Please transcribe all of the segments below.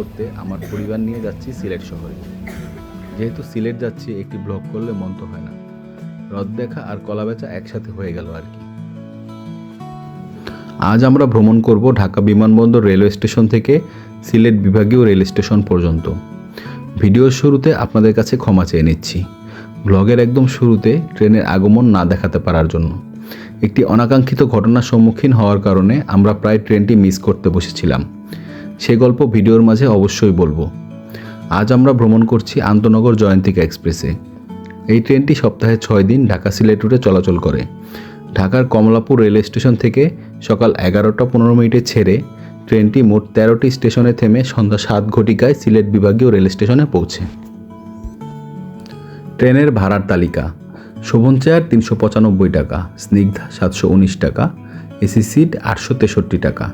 করতে আমার পরিবার নিয়ে যাচ্ছি সিলেট শহরে। যেহেতু সিলেট যাচ্ছি, একটি ব্লগ করলে মন তো হয় না। হ্রদ দেখা আর কলা বেচা একসাথে হয়ে গেল আর কি। আজ আমরা ভ্রমণ করব ঢাকা বিমানবন্দর রেলওয়ে স্টেশন থেকে সিলেট বিভাগীয় রেল স্টেশন পর্যন্ত। ভিডিওর শুরুতে আপনাদের কাছে ক্ষমা চেয়ে নিচ্ছি। ব্লগের একদম শুরুতে ট্রেনের আগমন না দেখাতে পারার জন্য। একটি অনাকাঙ্ক্ষিত ঘটনার সম্মুখীন হওয়ার কারণে আমরা প্রায় ট্রেনটি মিস করতে বসেছিলাম। সে গল্প ভিডিওর মাঝে অবশ্যই বলব। আজ আমরা ভ্রমণ করছি আন্তনগর জয়ন্তিকা এক্সপ্রেসে। এই ট্রেনটি সপ্তাহে ছয় দিন ঢাকা সিলেট রুটে চলাচল করে। ঢাকার কমলাপুর রেল স্টেশন থেকে সকাল এগারোটা পনেরো মিনিটে ছেড়ে ট্রেনটি মোট তেরোটি স্টেশনে থেমে সন্ধ্যা সাত ঘটিকায় সিলেট বিভাগীয় রেল স্টেশনে পৌঁছে। ট্রেনের ভাড়ার তালিকা, শোভন চেয়ার তিনশো পঁচানব্বই টাকা, স্নিগ্ধা সাতশো উনিশ টাকা, এসি সিট আটশো তেষট্টি টাকা।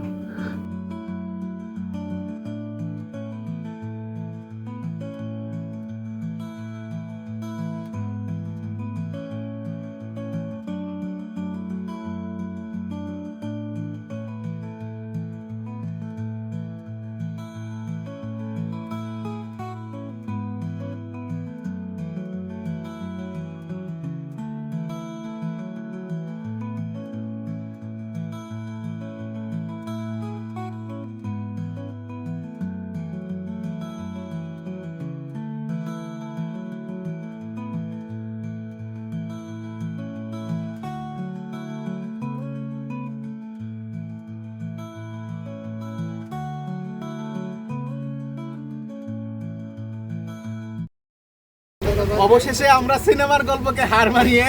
অবশেষে আমরা সিনেমার গল্পকে হার মানিয়ে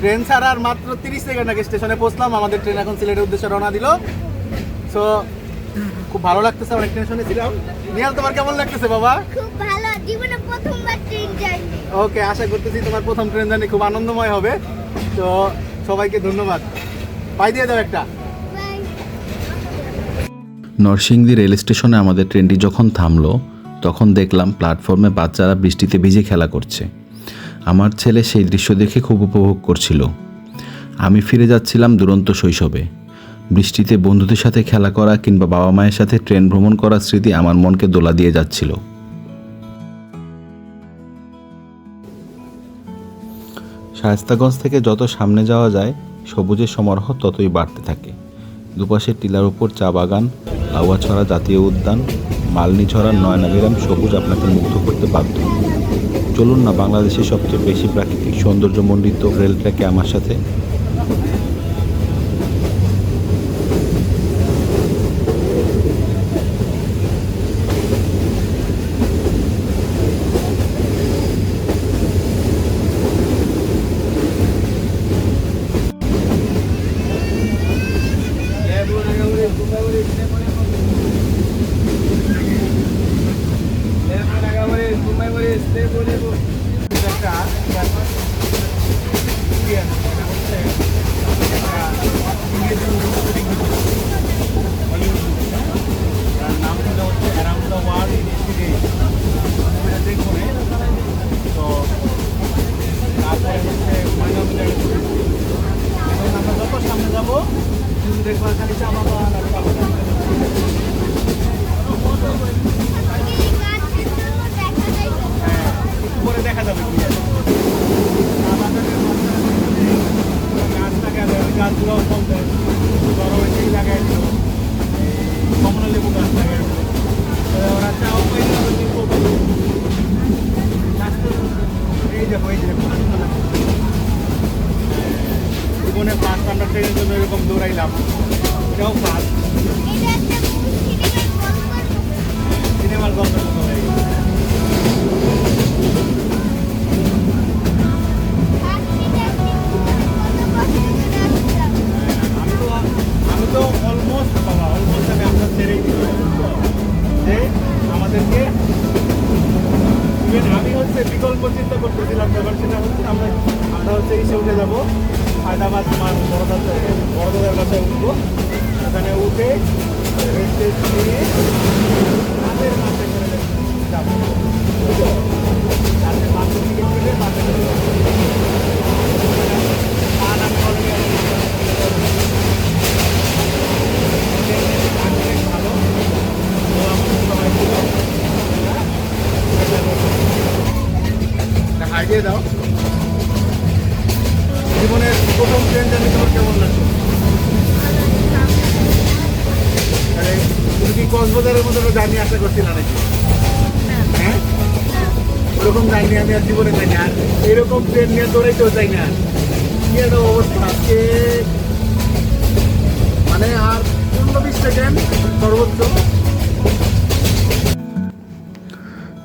ট্রেন ছাড়ার মাত্র তিরিশ সেকেন্ড আগে স্টেশনে পৌঁছলাম। আমাদের ট্রেন এখন সিলেটের উদ্দেশ্যে রওনা দিল। সো খুব ভালো লাগতেছে অনেক টেনশনে ছিলাম। নিয়াল তোমার কেমন লাগতেছে বাবা? খুব ভালো। জীবনে প্রথমবার ট্রেন জার্নি। ওকে আশা করতেছি তোমার প্রথম ট্রেন জার্নি খুব আনন্দময় হবে। তো সবাইকে ধন্যবাদ। পাই দিয়ে দাও একটা। নরসিংদী রেল স্টেশনে আমাদের ট্রেনটি যখন থামলো তখন দেখলাম প্ল্যাটফর্মে বাচ্চারা বৃষ্টিতে ভিজে খেলা করছে। আমার ছেলে সেই দৃশ্য দেখে খুব উপভোগ করছিল। আমি ফিরে যাচ্ছিলাম দুরন্ত শৈশবে। বৃষ্টিতে বন্ধুদের সাথে খেলা করা কিংবা বাবা মায়ের সাথে ট্রেন ভ্রমণ করার স্মৃতি আমার মনকে দোলা দিয়ে যাচ্ছিল। শায়স্তাগঞ্জ থেকে যত সামনে যাওয়া যায়, সবুজের সমারোহ ততই বাড়তে থাকে। দুপাশে টিলার উপর চা বাগান লাউয়াছড়া জাতীয় উদ্যান মালনীছড়ার নয়নাভিরাম সবুজ আপনাকে মুগ্ধ করতে বাধ্য। চলুন না, বাংলাদেশের সবচেয়ে বেশি প্রাকৃতিক সৌন্দর্যমণ্ডিত রেল ট্র্যাকে আমার সাথে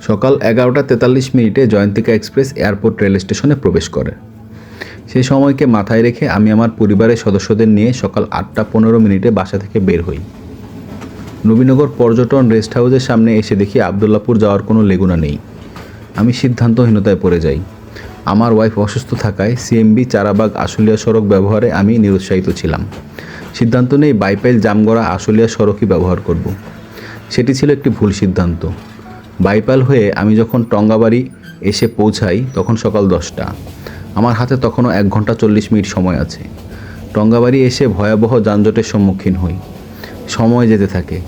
সকাল এগারোটা তেতাল্লিশ মিনিটে জয়ন্তিকা এক্সপ্রেস এয়ারপোর্ট রেল স্টেশনে প্রবেশ করে। সেই সময়কে মাথায় রেখে আমি আমার পরিবারের সদস্যদের নিয়ে সকাল আটটা পনেরো মিনিটে বাসা থেকে বের হই। নবীনগর পর্যটন রেস্ট হাউসের সামনে এসে দেখি আবদুল্লাপুর যাওয়ার কোনো লেগুনা নেই। আমি সিদ্ধান্তহীনতায় পড়ে যাই। আমার ওয়াইফ অসুস্থ থাকায় সিএমবি চারাবাগ আশুলিয়া সড়ক ব্যবহারে আমি নিরুৎসাহিত ছিলাম। সিদ্ধান্ত নেই বাইপাইল জামগড়া আশুলিয়া সড়কই ব্যবহার করব। সেটি ছিল একটি ভুল সিদ্ধান্ত। বাইপাল হয়ে আমি যখন টঙ্গাবাড়ি এসে পৌঁছাই, তখন সকাল দশটা। আমার হাতে তখনও এক ঘণ্টা চল্লিশ মিনিট সময় আছে। টঙ্গাবাড়ি এসে ভয়াবহ যানজটের সম্মুখীন হই। সময় যেতে থাকে।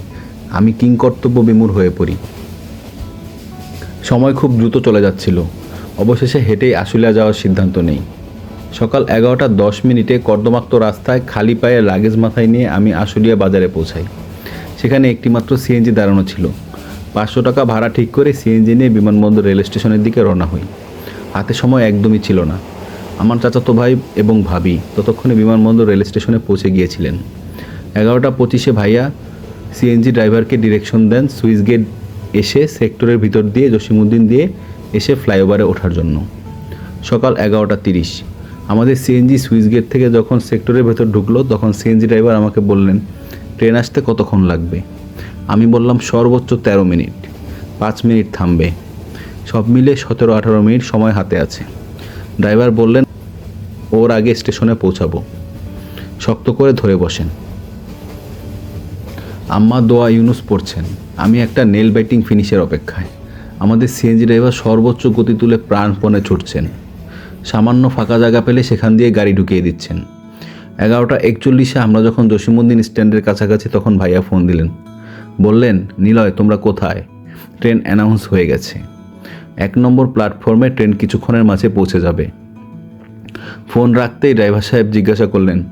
আমি কিংকর্তব্য বিমূর হয়ে পড়ি। সময় খুব দ্রুত চলে যাচ্ছিল। অবশেষে হেঁটেই আশুলিয়া যাওয়ার সিদ্ধান্ত নেই। সকাল এগারোটা দশ মিনিটে কর্দমাক্ত রাস্তায় খালি পায়ে লাগেজ মাথায় নিয়ে আমি আশুলিয়া বাজারে পৌঁছাই। সেখানে একটিমাত্র সিএনজি দাঁড়ানো ছিল। পাঁচশো টাকা ভাড়া ঠিক করে সিএনজি নিয়ে বিমানবন্দর রেল স্টেশনের দিকে রওনা হই। হাতে সময় একদমই ছিল না। আমার চাচাতো ভাই এবং ভাবি ততক্ষণে বিমানবন্দর রেল স্টেশনে পৌঁছে গিয়েছিলেন। এগারোটা পঁচিশে ভাইয়া সিএনজি ড্রাইভারকে ডিরেকশন দেন সুইচ গেট এসে সেক্টরের ভিতর দিয়ে জসিমুদ্দিন দিয়ে এসে ফ্লাইওভারে ওঠার জন্য। সকাল এগারোটা তিরিশ। আমাদের সিএনজি সুইচ গেট থেকে যখন সেক্টরের ভেতর ঢুকলো তখন সিএনজি ড্রাইভার আমাকে বললেন, ট্রেন আসতে কতক্ষণ লাগবে? আমি বললাম সর্বোচ্চ তেরো মিনিট। পাঁচ মিনিট থামবে। সব মিলে সতেরো আঠারো মিনিট সময় হাতে আছে। ড্রাইভার বললেন, ওর আগে স্টেশনে পৌঁছাবো। শক্ত করে ধরে বসেন। আম্মা দোয়া ইউনুস পড়ছেন। আমি একটা নেল ব্যাটিং ফিনিশের অপেক্ষায়। আমাদের সিএনজি ড্রাইভার সর্বোচ্চ গতি তুলে প্রাণপণে ছুটছেন। সামান্য ফাঁকা জায়গা পেলে সেখান দিয়ে গাড়ি ঢুকিয়ে দিচ্ছেন। এগারোটা একচল্লিশে আমরা যখন জসিমুদ্দিন স্ট্যান্ডের কাছাকাছি তখন ভাইয়া ফোন দিলেন বললেন, নিলয়, তোমরা কোথায়? ট্রেন অ্যানাউন্স হয়ে গেছে। এক নম্বর প্ল্যাটফর্মে ট্রেন কিছুক্ষণের মাঝে পৌঁছে যাবে। ফোন রাখতেই ড্রাইভার সাহেব জিজ্ঞাসা করলেন,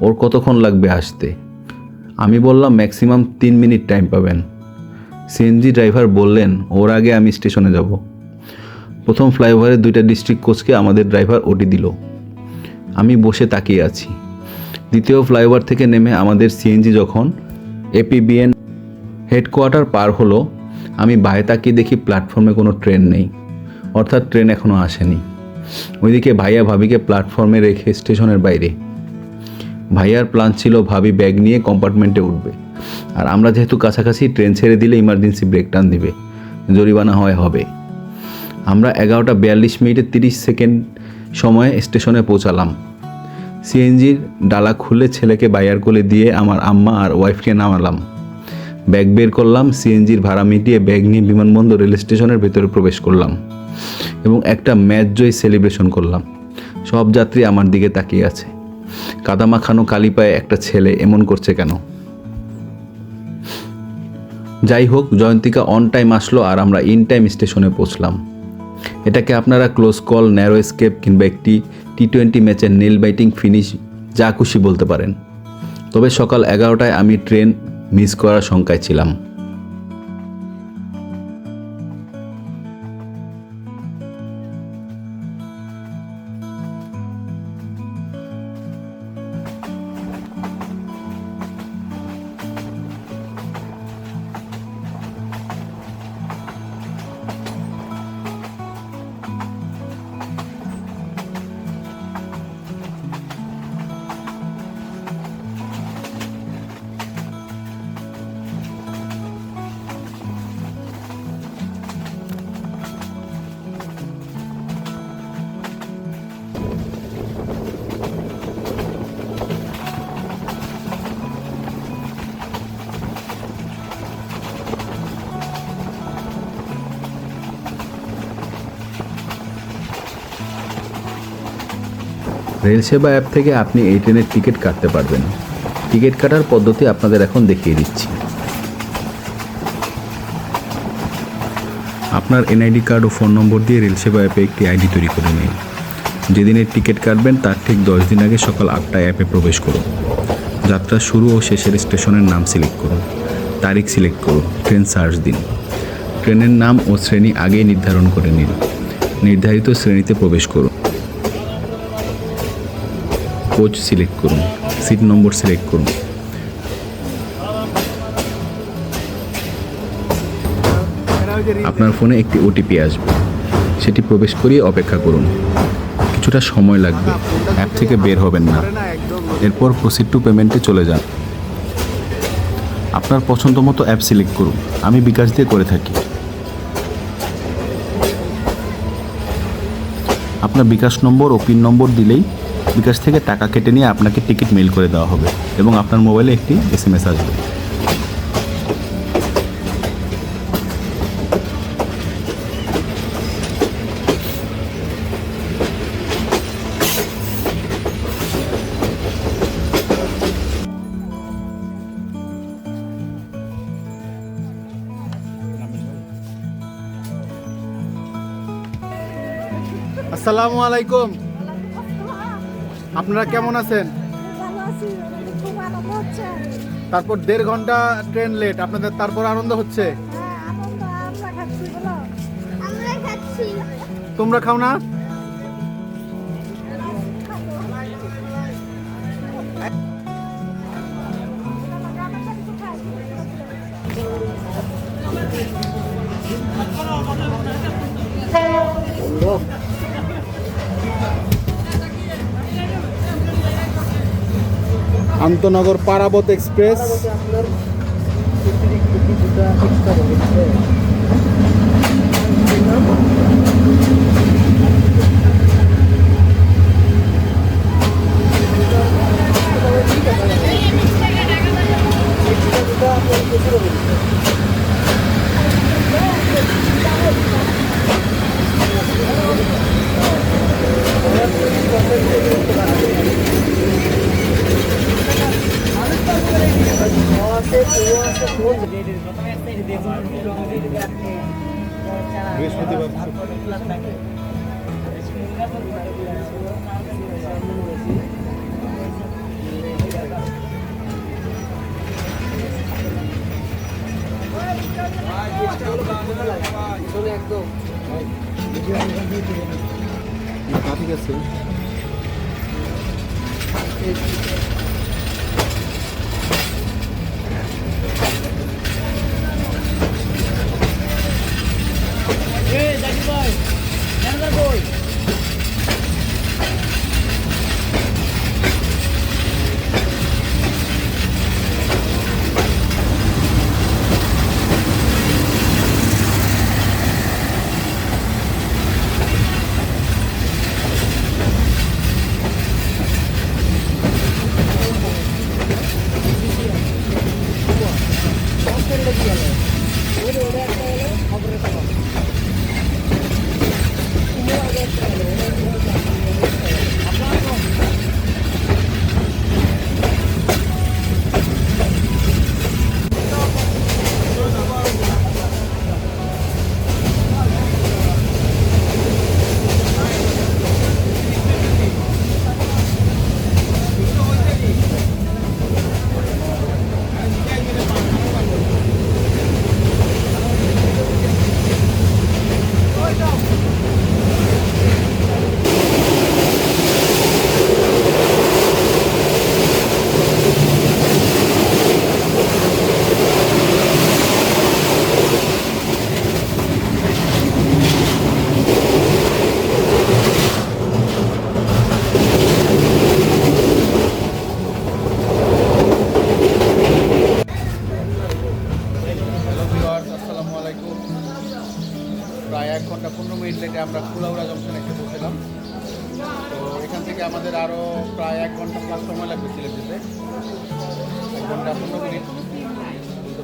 ওর কতক্ষণ লাগবে আসতে? আমি বললাম, ম্যাক্সিমাম তিন মিনিট টাইম পাবেন। সিএনজি ড্রাইভার বললেন, ওর আগে আমি স্টেশনে যাব। প্রথম ফ্লাইওভারে দুইটা ডিস্ট্রিক্ট কোচকে আমাদের ড্রাইভার ওটি দিল। আমি বসে তাকিয়ে আছি। দ্বিতীয় ফ্লাইওভার থেকে নেমে আমাদের সিএনজি যখন এপিবিএন হেডকোয়ার্টার পার হলো, আমি বাইরে তাকিয়ে দেখি প্ল্যাটফর্মে কোনো ট্রেন নেই। অর্থাৎ ট্রেন এখনও আসেনি। ওইদিকে ভাইয়া ভাবিকে প্ল্যাটফর্মে রেখে স্টেশনের বাইরে। ভাইয়ার প্ল্যান ছিল ভাবি ব্যাগ নিয়ে কম্পার্টমেন্টে উঠবে। আর আমরা যেহেতু কাছাকাছি, ট্রেন ছেড়ে দিলে ইমার্জেন্সি ব্রেক টান দিবে। জরিমানা হয় হবে। আমরা এগারোটা বিয়াল্লিশ মিনিটে তিরিশ সেকেন্ড সময়ে স্টেশনে পৌঁছালাম। সিএনজির ডালা খুলে ছেলেকে বাইয়ার কোলে দিয়ে আমার আম্মা আর ওয়াইফকে নামালাম। ব্যাগ বের করলাম, সিএনজির ভাড়া মিটিয়ে ব্যাগ নিয়ে বিমানবন্দর রেল স্টেশনের ভেতরে প্রবেশ করলাম এবং একটা ম্যাচ জয় সেলিব্রেশন করলাম। সব যাত্রী আমার দিকে তাকিয়ে আছে। কাদামাখানো কালি পায়ে একটা ছেলে এমন করছে কেন? যাই হোক, জয়ন্তিকা অন টাইম আসলো আর আমরা ইন টাইম স্টেশনে পৌঁছলাম। এটাকে আপনারা ক্লোজ কল ন্যারো স্কেপ কিংবা একটি টি টোয়েন্টি ম্যাচের নীল ব্যাটিং ফিনিশ যা খুশি বলতে পারেন। তবে সকাল এগারোটায় আমি ট্রেন মিস করার শঙ্কায় ছিলাম। রেল সেবা অ্যাপ থেকে আপনি এই ট্রেনের টিকিট কাটতে পারবেন। টিকিট কাটার পদ্ধতি আপনাদের এখন দেখিয়ে দিচ্ছি। আপনার এনআইডি কার্ড ও ফোন নম্বর দিয়ে রেল সেবা অ্যাপে একটি আইডি তৈরি করে নিন। যেদিনের টিকিট কাটবেন, তার ঠিক দশ দিন আগে সকাল আটটায় অ্যাপে প্রবেশ করুন। যাত্রা শুরু ও শেষের স্টেশনের নাম সিলেক্ট করুন। তারিখ সিলেক্ট করুন। ট্রেন সার্চ দিন। ট্রেনের নাম ও শ্রেণি আগেই নির্ধারণ করে নিন। নির্ধারিত শ্রেণীতে প্রবেশ করুন। কোচ সিলেক্ট করুন, সিট নম্বর সিলেক্ট করুন। আপনার ফোনে একটি ওটিপি আসবে, সেটি প্রবেশ করিয়ে অপেক্ষা করুন। কিছুটা সময় লাগবে, অ্যাপ থেকে বের হবেন না। এরপর প্রসিড টু পেমেন্টে চলে যান। আপনার পছন্দ মতো অ্যাপ সিলেক্ট করুন, আমি বিকাশ দিয়ে করে থাকি। আপনার বিকাশ নম্বর ও পিন নম্বর দিলেই বিকাশ থেকে টাকা কেটে নিয়ে আপনাকে টিকিট মেল করে দেওয়া হবে এবং আপনার মোবাইলে একটি এস এম এস আসবে। আসসালামু আলাইকুম। আপনারা কেমন আছেন? তারপর দেড় ঘণ্টা ট্রেন লেট আপনাদের তারপর আনন্দ হচ্ছে? হ্যাঁ তোমরা খাও না? আন্তনগর পারাবত এক্সপ্রেস। বৃহস্পতিবার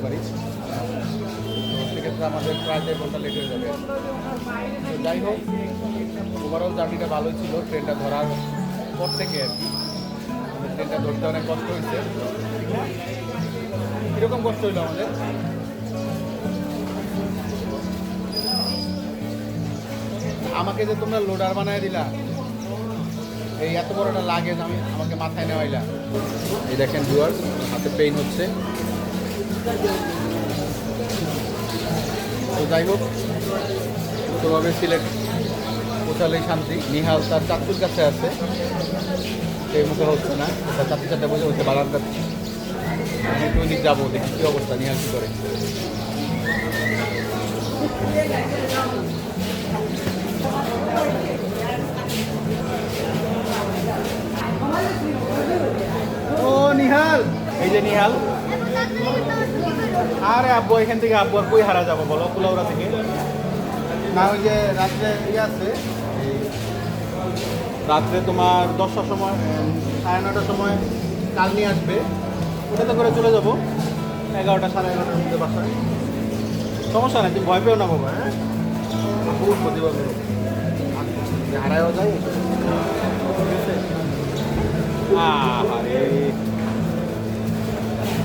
পারি। সেক্ষেত্রে আমাদের প্রায় দেড় ঘণ্টা লেট হয়ে যাবে। তো যাই হোক ওভারঅল জার্নিটা ভালোই ছিল ট্রেনটা ধরার পর থেকে আর কি। ট্রেনটা ধরতে অনেক কষ্ট হয়েছে। কীরকম কষ্ট হইল আমাদের। আমাকে যে তোমরা লোডার বানায় দিলা, এই এত বড় একটা লাগেজ আমি আমাকে মাথায় নেওয়াইলা। এই দেখেন ডুয়ার্স হাতে পেইন হচ্ছে। তো যাই হোক, সুন্দরভাবে সিলেট পৌঁছালেই শান্তি। নিহাল তার চাচুর কাছে আছে। সেই মুখে হচ্ছে না। তার চাচুর সাথে বসে হচ্ছে বাগানটা আমি একটু ওদিক যাব, দেখি কী অবস্থা, নিহাল কী করে। ও, নিহাল! এই যে নিহাল। আরে আব্বু, এখান থেকে আব্বু আর কই হারা যাব বলো? কুলাউড়া থেকে না, ওই যে রাত্রে ইয়ে আছে রাত্রে তোমার দশটার সময় সাড়ে নটার সময় কাল নিয়ে আসবে। ওটাতে করে চলে যাব। এগারোটা, সাড়ে এগারোটার মধ্যে বাসায়। সমস্যা নাই, তুমি ভয় পেও না বাবা হ্যাঁ? খুব প্রতিভা করো হারায়ও যায়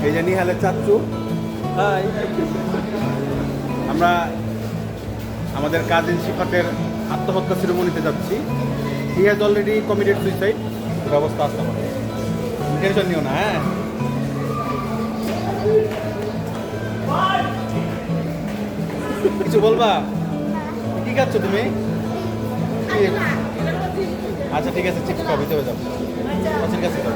এই যে নিহালের চাচ্চু হাই আমরা আমাদের কাজিন শিফাতের আত্মহত্যা সেরেমনিতে যাচ্ছি। He has already committed suicide ব্যবস্থা আসতে আমাদের। টেনশন নিও না হ্যাঁ। কিছু বলবা? কি খাচ্ছ তুমি? আচ্ছা ঠিক আছে চিপস খাও ভিতরে যাও আচ্ছা ঠিক আছে যাও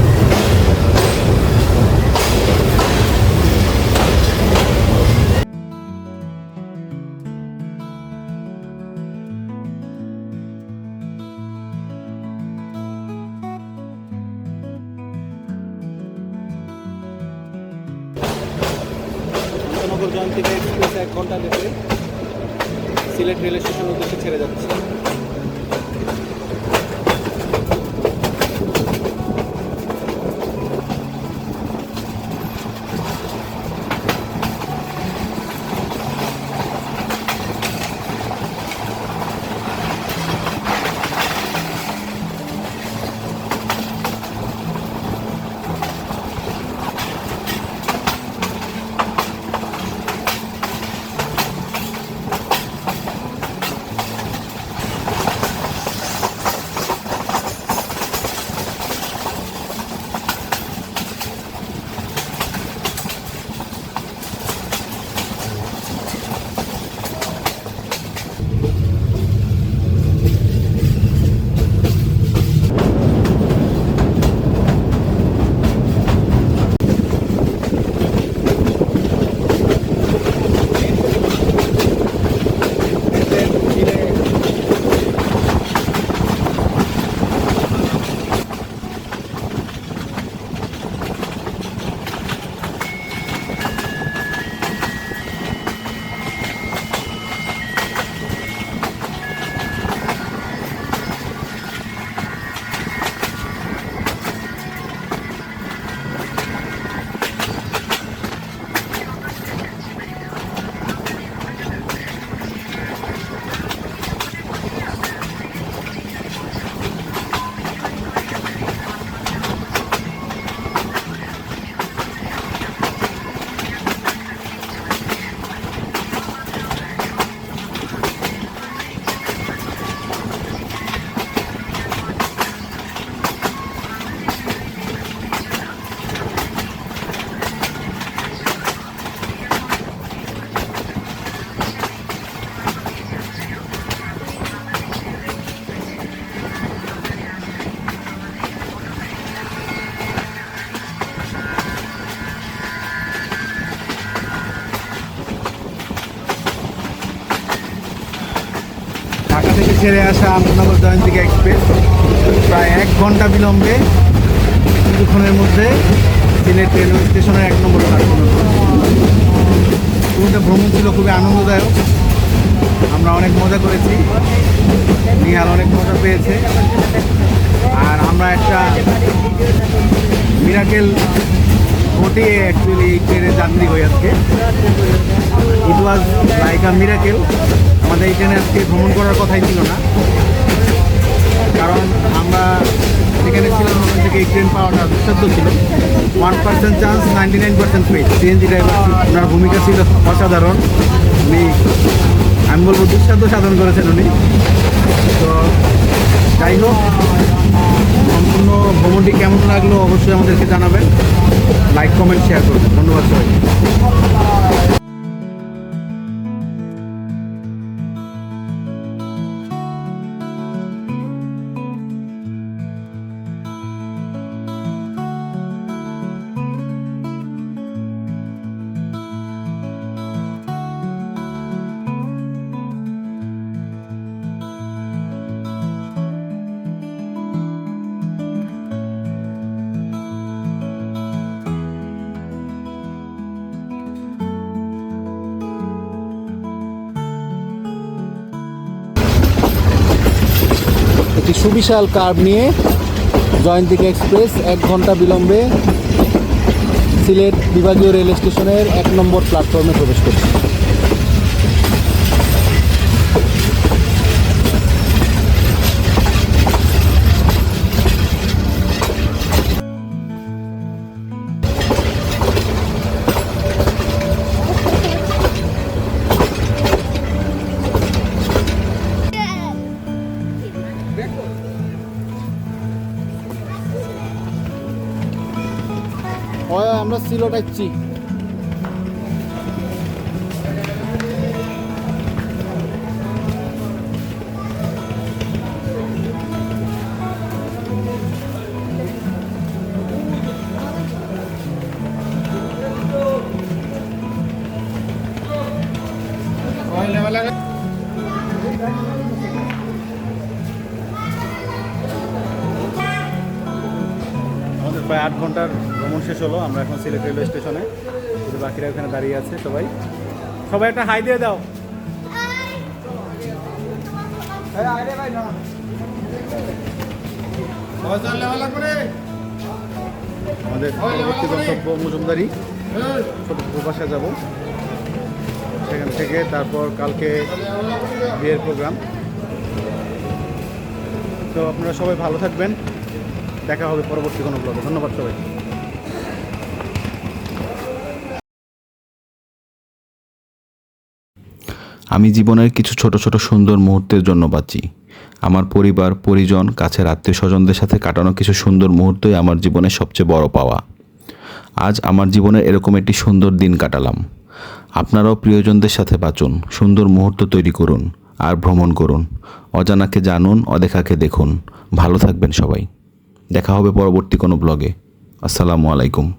সিলেট রেল স্টেশন উদ্দেশ্যে ছেড়ে যাচ্ছে। ছেড়ে আসা আন্তনগর জয়ন্তিকা এক্সপ্রেস প্রায় এক ঘণ্টা বিলম্বে কিছুক্ষণের মধ্যে সিলেট রেলওয়ে স্টেশনের এক নম্বর প্ল্যাটফর্মে পুরোটা ভ্রমণ ছিল খুবই আনন্দদায়ক। আমরা অনেক মজা করেছি। নিহাল অনেক মজা পেয়েছে। আর আমরা একটা মিরাকেল ঘটিয়ে অ্যাকচুয়ালি এই ট্রেনে যাত্রী হই আজকে। ইট ওয়াজ লাইক আ মিরাকেল আমাদের ট্রেনে আজকে ভ্রমণ করার কথাই ছিল না। কারণ আমরা যেখানে ছিলাম, ওখান থেকে এই ট্রেন পাওয়াটা দুঃসাধ্য ছিল। One percent chance ninety nine percent পেয়ে সিএনজি ড্রাইভার ওনার ভূমিকা ছিল অসাধারণ। উনি, আমি বলব দুঃসাধ্য সাধন করেছেন উনি। তো যাই হোক, সম্পূর্ণ ভ্রমণটি কেমন লাগল অবশ্যই আমাদেরকে জানাবেন। লাইক কমেন্ট শেয়ার করবেন ধন্যবাদ সবাই সুবিশাল কার্ভ নিয়ে জয়ন্তিকা এক্সপ্রেস এক ঘণ্টা বিলম্বে সিলেট বিভাগীয় রেল স্টেশনের এক নম্বর প্ল্যাটফর্মে প্রবেশ করছে। সিলোট শেষ হলো আমরা এখন সিলেট রেলওয়ে স্টেশনে। বাকিরা ওখানে দাঁড়িয়ে আছে সবাই। সবাই একটা হাই দিয়ে দাও। আমাদের পরবর্তী গন্তব্য মজুমদারি ছোট যাব। সেখান থেকে তারপর কালকে বিয়ের প্রোগ্রাম। তো আপনারা সবাই ভালো থাকবেন। দেখা হবে পরবর্তী কোনো ব্লগে। ধন্যবাদ সবাই আমি জীবনের কিছু ছোট ছোট সুন্দর মুহূর্তের জন্য বাঁচি। আমার পরিবার, পরিজন, কাছের আত্মীয় স্বজনদের সাথে কাটানো কিছু সুন্দর মুহূর্তই আমার জীবনের সবচেয়ে বড় পাওয়া। আজ আমার জীবনের এরকম একটি সুন্দর দিন কাটালাম। আপনারাও প্রিয়জনদের সাথে বাঁচুন, সুন্দর মুহূর্ত তৈরি করুন আর ভ্রমণ করুন। অজানাকে জানুন, অদেখাকে দেখুন। ভালো থাকবেন সবাই। দেখা হবে পরবর্তী কোনো ব্লগে আসসালামু আলাইকুম।